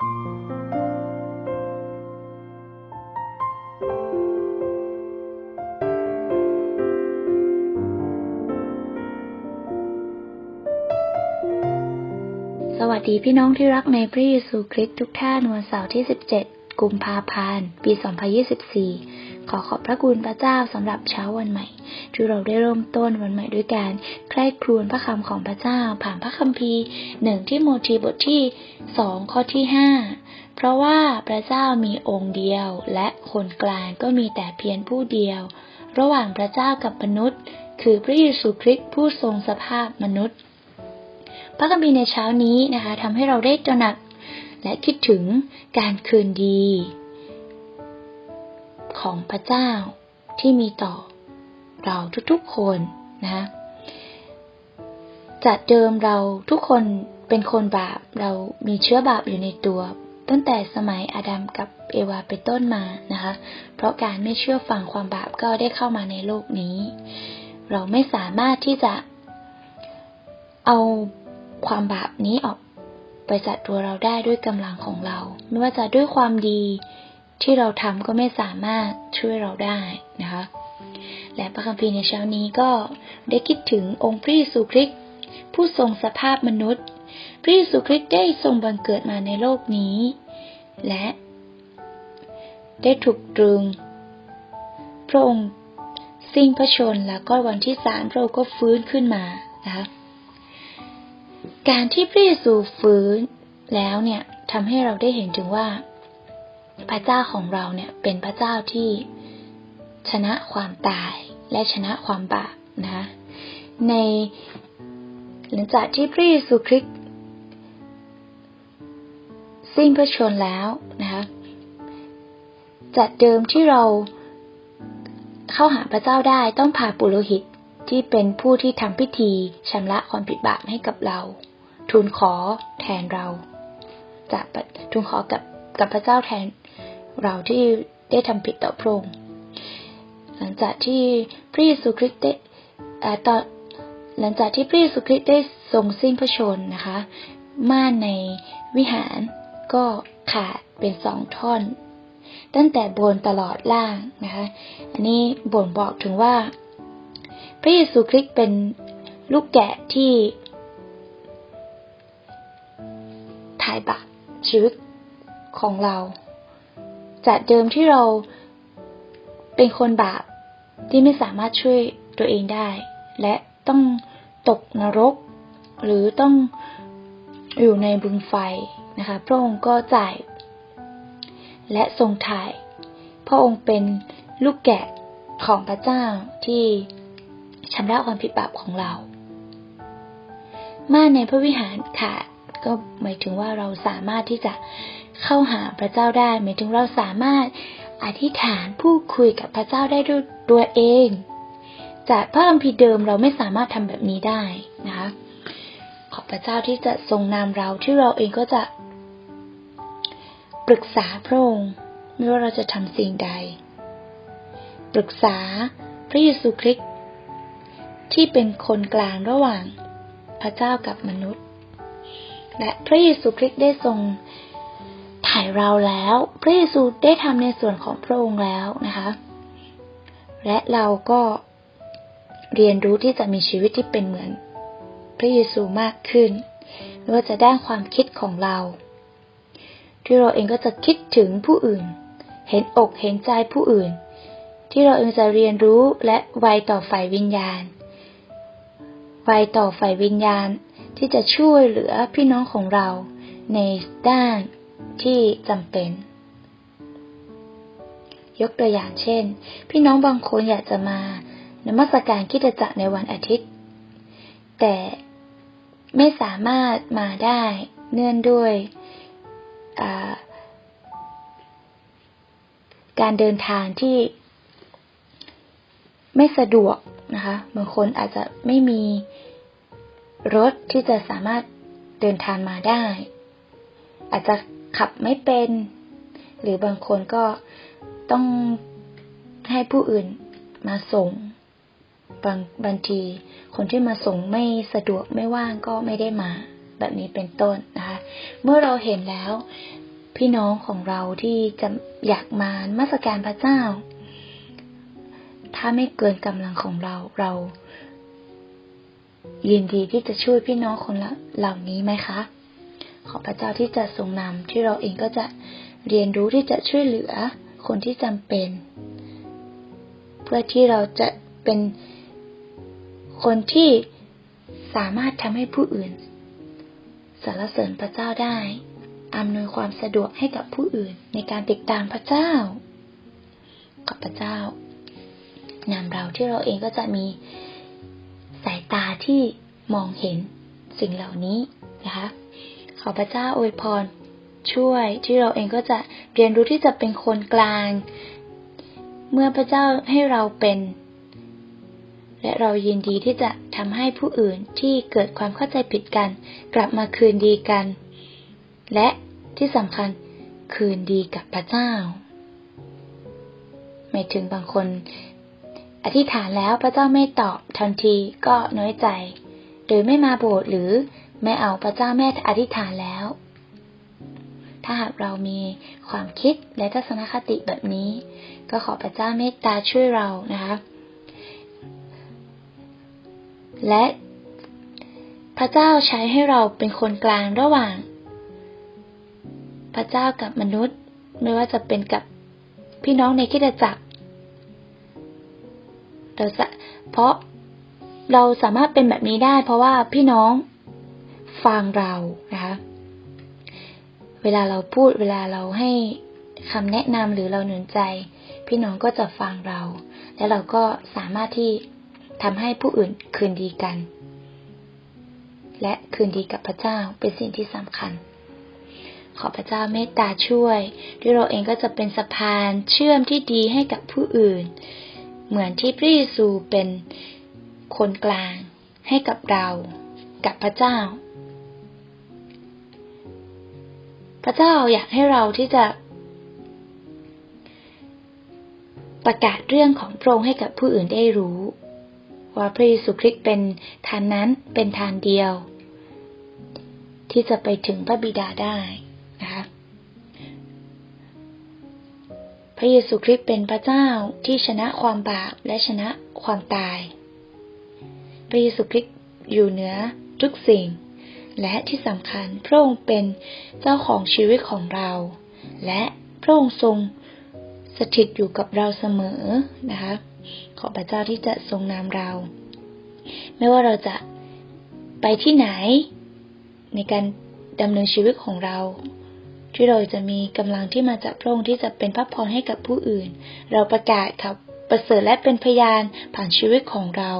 สวัสดีพี่น้องที่รักในพระเยซูคริสต์ทุกท่านวันเสาร์ที่ 17 กุมภาพันธ์ ปี 2024 ขอขอบพระคุณพระเจ้าสำหรับเช้าวันใหม่ ที่เราได้เริ่มต้นวันใหม่ด้วยการใคร่ครวญพระคำของพระเจ้า ผ่านพระคัมภีร์หนึ่งที่โมทีบทที่2ข้อที่5เพราะว่าพระเจ้ามีองค์เดียว และคนกลางก็มีแต่เพียงผู้เดียว ระหว่างพระเจ้ากับมนุษย์ คือพระเยซูคริสต์ผู้ทรงสภาพมนุษย์ พระคัมภีร์ในเช้านี้นะคะทำให้เราได้ตระหนักและคิดถึงการคืนดี ของพระเจ้าที่มีต่อเราทุกๆคนนะจากเดิมเราทุกคนเป็นคนบาปเรามีเชื้อบาปอยู่ในตัว ตั้งแต่สมัยอาดัมกับเอวาเป็นต้นมานะคะ เพราะการไม่เชื่อฟังความบาปก็ได้เข้ามาในโลกนี้ เราไม่สามารถที่จะเอาความบาปนี้ออกไปจากตัวเราได้ด้วยกำลังของเรา ไม่ว่าจะด้วยความดี ที่เราทำก็ไม่สามารถช่วยเราได้นะคะ และพระคัมภีร์ในเช้านี้ก็ได้คิดถึงองค์พระเยซูคริสต์ผู้ทรงสภาพมนุษย์ พระเยซูคริสต์ได้ทรงบังเกิดมาในโลกนี้ และได้ถูกตรึง พระองค์สิ้นพระชนแล้วก็วันที่สามพระองค์ก็ฟื้นขึ้นมานะคะการที่พระเยซูฟื้นแล้วเนี่ยทำให้เราได้เห็นถึงว่า พระเจ้าของเราเนี่ยเป็นพระเจ้าที่ชนะความตายและชนะความบาปนะคะในหลังจากที่พระเยซูคริสต์สิ้นพระชนแล้วนะคะจากเดิมที่เราเข้าหาพระเจ้าได้ต้องผ่าปุโรหิตที่เป็นผู้ที่ทำพิธีชำระความผิดบาปให้กับเรา ทูลขอแทนเรา จากทูลขอกับกับพระเจ้าแทน เราที่ได้ทำผิดต่อพระองค์หลังจากที่พระเยซูคริสต์ได้ตอนหลังจากที่พระเยซูคริสต์ได้ทรงสิ้นพระชนนะคะ ม่านในวิหารก็ขาดเป็นสองท่อน ตั้งแต่บนตลอดล่างนะคะ อันนี้บ่งบอกถึงว่า พระเยซูคริสต์เป็นลูกแกะที่ถ่ายบาปชีวิตของเรา จากเดิมที่เราเป็นคนบาปที่ไม่สามารถช่วยตัวเองได้ และต้องตกนรก หรือต้องอยู่ในบึงไฟนะคะ พระองค์ก็จ่าย และทรงถ่าย พระองค์เป็นลูกแกะของพระเจ้าที่ชำระความผิดบาปของเรามาในพระวิหารขาด ก็หมายถึงว่าเราสามารถที่จะเข้าหาพระเจ้าได้ หมายถึงเราสามารถอธิษฐานพูดคุยกับพระเจ้าได้ด้วยตัวเอง จากพระคัมภีร์เดิมเราไม่สามารถทำแบบนี้ได้นะคะขอพระเจ้าที่จะทรงนำเราที่เราเองก็จะปรึกษาพระองค์ไม่ว่าเราจะทำสิ่งใด ปรึกษาพระเยซูคริสต์ที่เป็นคนกลางระหว่างพระเจ้ากับมนุษย์ และพระเยซูคริสต์ได้ทรงถ่ายเราแล้ว พระเยซูได้ทำในส่วนของพระองค์แล้วนะคะ และเราก็เรียนรู้ที่จะมีชีวิตที่เป็นเหมือน พระเยซูมากขึ้นไม่ว่าจะด้านความคิดของเรา ที่เราเองก็จะคิดถึงผู้อื่น เห็นอกเห็นใจผู้อื่น ที่เราเองจะเรียนรู้และไวต่อฝ่ายวิญญาณไวต่อฝ่ายวิญญาณ ที่จะช่วยเหลือพี่น้องของเราในด้านที่จำเป็น ยกตัวอย่างเช่น พี่น้องบางคนอยากจะมานมัสการคิดจักรในวันอาทิตย์ แต่ไม่สามารถมาได้เนื่องด้วยการเดินทางที่ไม่สะดวกนะคะบางคนอาจจะไม่มี รถที่จะสามารถเดินทางมาได้ อาจจะขับไม่เป็น หรือบางคนก็ต้องให้ผู้อื่นมาส่ง บางบางที คนที่มาส่งไม่สะดวกไม่ว่างก็ไม่ได้มา แบบนี้เป็นต้นนะคะ เมื่อเราเห็นแล้ว พี่น้องของเราที่จะอยากมามัสการพระเจ้า ถ้าไม่เกินกำลังของเราเรา ยินดีที่จะช่วยพี่น้องคนเหล่านี้ไหมคะ ขอพระเจ้าที่จะทรงนำที่เราเองก็จะเรียนรู้ที่จะช่วยเหลือคนที่จำเป็น เพื่อที่เราจะเป็นคนที่สามารถทำให้ผู้อื่นสรรเสริญพระเจ้าได้อำนวยความสะดวกให้กับผู้อื่นในการติดตามพระเจ้า กับพระเจ้านำเราที่เราเองก็จะมี ตาที่มองเห็นสิ่งเหล่านี้นะคะขอพระเจ้าอวยพรช่วยที่เราเองก็จะเรียนรู้ที่จะเป็นคนกลาง เมื่อพระเจ้าให้เราเป็น และเรายินดีที่จะทำให้ผู้อื่นที่เกิดความเข้าใจผิดกัน กลับมาคืนดีกัน และที่สำคัญคืนดีกับพระเจ้าไม่ถึงบางคน อธิษฐานแล้วพระเจ้าไม่ตอบทันทีก็น้อยใจ หรือไม่มาโบสถ์หรือไม่เอาพระเจ้าแม่อธิษฐานแล้ว ถ้าหากเรามีความคิดและทัศนคติแบบนี้ ก็ขอพระเจ้าเมตตาช่วยเรานะคะ และพระเจ้าใช้ให้เราเป็นคนกลางระหว่าง พระเจ้ากับมนุษย์ ไม่ว่าจะเป็นกับพี่น้องในคิดจักร เราจะเพราะเราสามารถเป็นแบบนี้ได้ เพราะว่าพี่น้องฟังเรานะคะ เวลาเราพูดเวลาเราให้คำแนะนำหรือเราหนุนใจ พี่น้องก็จะฟังเรา และเราก็สามารถที่ทำให้ผู้อื่นคืนดีกัน และคืนดีกับพระเจ้าเป็นสิ่งที่สำคัญ ขอพระเจ้าเมตตาช่วยด้วยเราเองก็จะเป็นสะพานเชื่อมที่ดีให้กับผู้อื่น เหมือนที่พระเยซูเป็นคนกลางให้กับเรา กับพระเจ้า พระเจ้าอยากให้เราที่จะ ประกาศเรื่องของพระองค์ให้กับผู้อื่นได้รู้ ว่าพระเยซูคริสต์เป็นทานนั้นเป็นทานเดียว ที่จะไปถึงพระบิดาได้ ระเยซูคริสต์เป็นพระเจ้าที่ชนะความบาปและชนะความตาย พระเยซูคริสต์อยู่เหนือทุกสิ่ง และที่สำคัญพระองค์เป็นเจ้าของชีวิตของเรา และพระองค์ทรงสถิตอยู่กับเราเสมอนะคะ ขอพระเจ้าที่จะทรงนำเรา ไม่ว่าเราจะไปที่ไหนในการดำเนินชีวิตของเรา ที่เราจะมีกำลังที่มาจากพระองค์ที่จะเป็นพระพรให้กับผู้อื่น เราประกาศครับประเสริฐและเป็นพยานผ่านชีวิตของเรา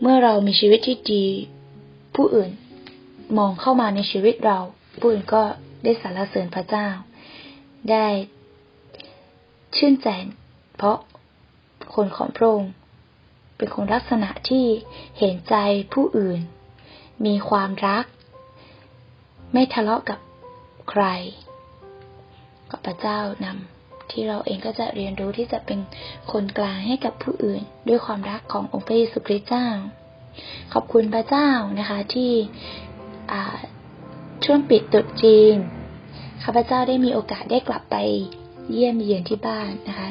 เมื่อเรามีชีวิตที่ดี ผู้อื่นมองเข้ามาในชีวิตเรา ผู้อื่นก็ได้สรรเสริญพระเจ้า ได้ชื่นใจเพราะคนของพระองค์เป็นคนลักษณะที่เห็นใจผู้อื่น มีความรัก ไม่ทะเลาะกับ ใครกับพระเจ้านำที่เราเองก็จะเรียนรู้ที่จะเป็นคนกลางให้กับผู้อื่น ด้วยความรักขององค์พระเยซูคริสต์เจ้า ขอบคุณพระเจ้านะคะที่ช่วงปิดตุดจีนข้าพเจ้าได้มีโอกาสได้กลับไปเยี่ยมเยียนที่บ้านนะคะ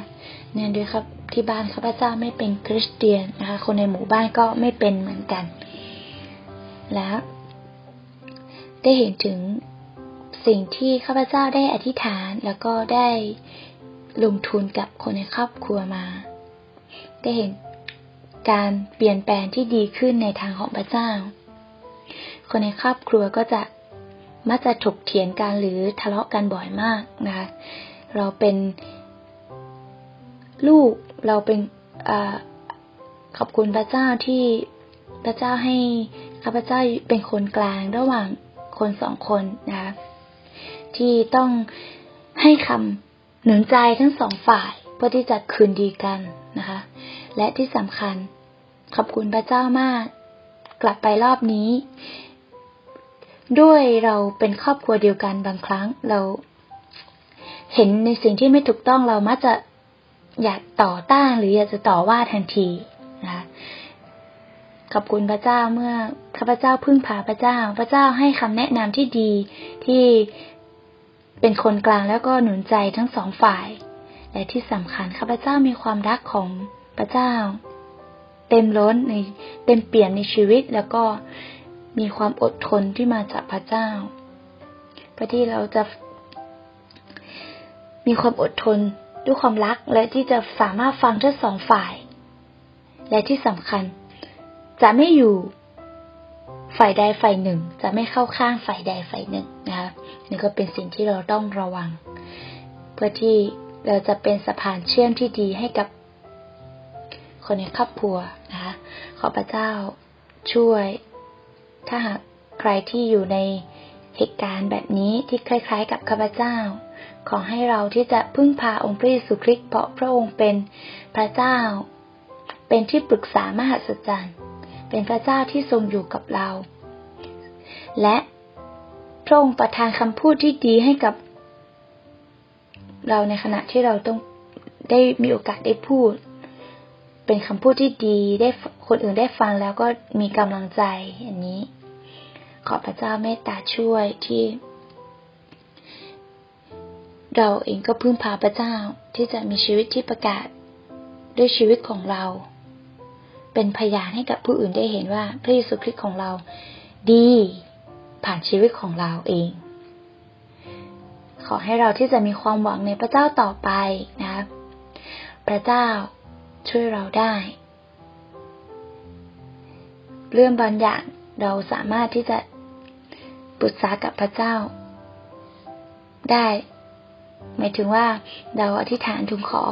เนื่องด้วยครับที่บ้านข้าพเจ้าไม่เป็นคริสเตียนนะคะ คนในหมู่บ้านก็ไม่เป็นเหมือนกัน แล้วได้เห็นถึง สิ่งที่ข้าพเจ้าได้อธิษฐานแล้วก็ได้ลงทุนกับคนในครอบครัวมา ได้เห็นการเปลี่ยนแปลงที่ดีขึ้นในทางของพระเจ้า คนในครอบครัวก็จะมักจะถกเถียงกันหรือทะเลาะกันบ่อยมากนะคะ เราเป็นลูกเราเป็นอขอบคุณพระเจ้าที่พระเจ้าให้ข้าพเจ้าเป็นคนกลางระหว่างคนสองคนนะคะ ที่ต้องให้คำหนุนใจทั้งสองฝ่ายเพื่อที่จะคืนดีกันนะคะ และที่สำคัญขอบคุณพระเจ้ามาก กลับไปรอบนี้ ด้วยเราเป็นครอบครัวเดียวกันบางครั้งเรา เห็นในสิ่งที่ไม่ถูกต้องเรามักจะอยากต่อต้านหรืออยากจะต่อว่าทันทีนะคะขอบคุณพระเจ้าเมื่อข้าพเจ้าพึ่งพาพระเจ้า พระเจ้าให้คำแนะนำที่ดีที่ เป็นคนกลางแล้วก็หนุนใจทั้งสองฝ่าย และที่สำคัญข้าพเจ้ามีความรักของพระเจ้า เต็มล้นในเต็มเปี่ยมในชีวิตแล้วก็มีความอดทนที่มาจากพระเจ้าเพื่อที่เราจะมีความอดทนด้วยความรักและที่จะสามารถฟังทั้งสองฝ่าย และที่สำคัญ จะไม่อยู่ ฝ่ายใดฝ่ายหนึ่ง จะไม่เข้าข้างฝ่ายใดฝ่ายหนึ่งนะคะนี่ก็เป็นสิ่งที่เราต้องระวัง เพื่อที่เราจะเป็นสะพานเชื่อมที่ดีให้กับคนในครอบครัวนะคะขอพระเจ้าช่วย ถ้าหากใครที่อยู่ในเหตุการณ์แบบนี้ที่คล้าย ๆ กับข้าพเจ้า ขอให้เราที่จะพึ่งพาองค์พระเยซูคริสต์เพราะพระองค์เป็นพระเจ้า เป็นที่ปรึกษามหัศจรรย์ เป็นพระเจ้าที่ทรงอยู่กับเรา และพระองค์ประทานคำพูดที่ดีให้กับ เราในขณะที่เราต้องได้มีโอกาสได้พูด เป็นคำพูดที่ดีได้คนอื่นได้ฟังแล้วก็มีกำลังใจอันนี้ ขอพระเจ้าเมตตาช่วยที่ เราเองก็พึ่งพาพระเจ้าที่จะมีชีวิตที่ประกาศด้วยชีวิตของเรา เป็นพยานให้กับผู้อื่นได้เห็นว่าพระเยซูคริสต์ของเราดีผ่านชีวิตของเราเอง ขอให้เราที่จะมีความหวังในพระเจ้าต่อไปนะพระเจ้าช่วยเราได้ เรื่องบางอย่างเราสามารถที่จะปรึกษากับพระเจ้า ได้ หมายถึงว่าเราอธิษฐานถึงขอ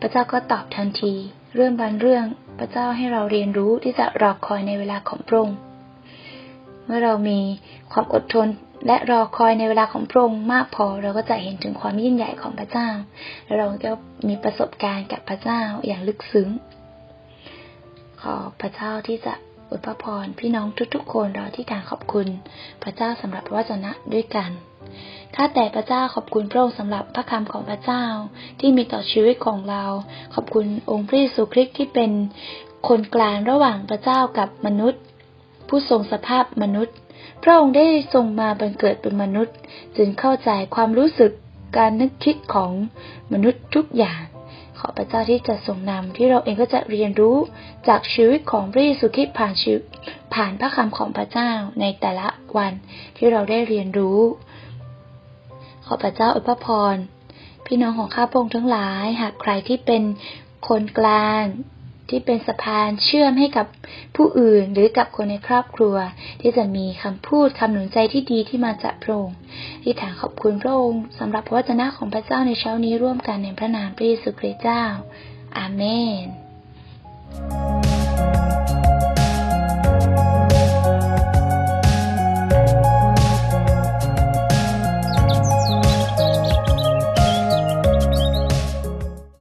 พระเจ้าก็ตอบทันที เรื่องบางเรื่อง พระเจ้าให้เราเรียนรู้ที่จะรอคอยในเวลาของพระองค์ เมื่อเรามีความอดทนและรอคอยในเวลาของพระองค์มากพอเราก็จะเห็นถึงความยิ่งใหญ่ของพระเจ้า และเราก็มีประสบการณ์กับพระเจ้าอย่างลึกซึ้ง ขอพระเจ้าที่จะอวยพรพี่น้องทุกๆคนเราที่การขอบคุณ พระเจ้าสำหรับวจนะด้วยกัน ข้าแต่พระเจ้าขอบคุณพระองค์สำหรับพระคำของพระเจ้าที่มีต่อชีวิตของเรา ขอบคุณองค์พระเยซูคริสต์ที่เป็นคนกลางระหว่างพระเจ้ากับมนุษย์ ผู้ทรงสภาพมนุษย์ พระองค์ได้ทรงมาบังเกิดเป็นมนุษย์ จึงเข้าใจความรู้สึกการนึกคิดของมนุษย์ทุกอย่าง ขอพระเจ้าที่จะทรงนำที่เราเองก็จะเรียนรู้จากชีวิตของพระเยซูคริสต์ผ่านชีผ่านพระคำของพระเจ้าในแต่ละวันที่เราได้เรียนรู้ ขอพระเจ้าอวยพร พี่น้องของข้าพงทั้งหลาย หากใครที่เป็นคนกลาง ที่เป็นสะพานเชื่อมให้กับผู้อื่นหรือกับคนในครอบครัว ที่จะมีคำพูดคำหนุนใจที่ดีที่มาจากพระองค์ที่ถามขอบคุณพระองค์สำหรับพระวจนะของพระเจ้าในเช้านี้ร่วมกันในพระนามพระเยซูคริสต์เจ้า อาเมน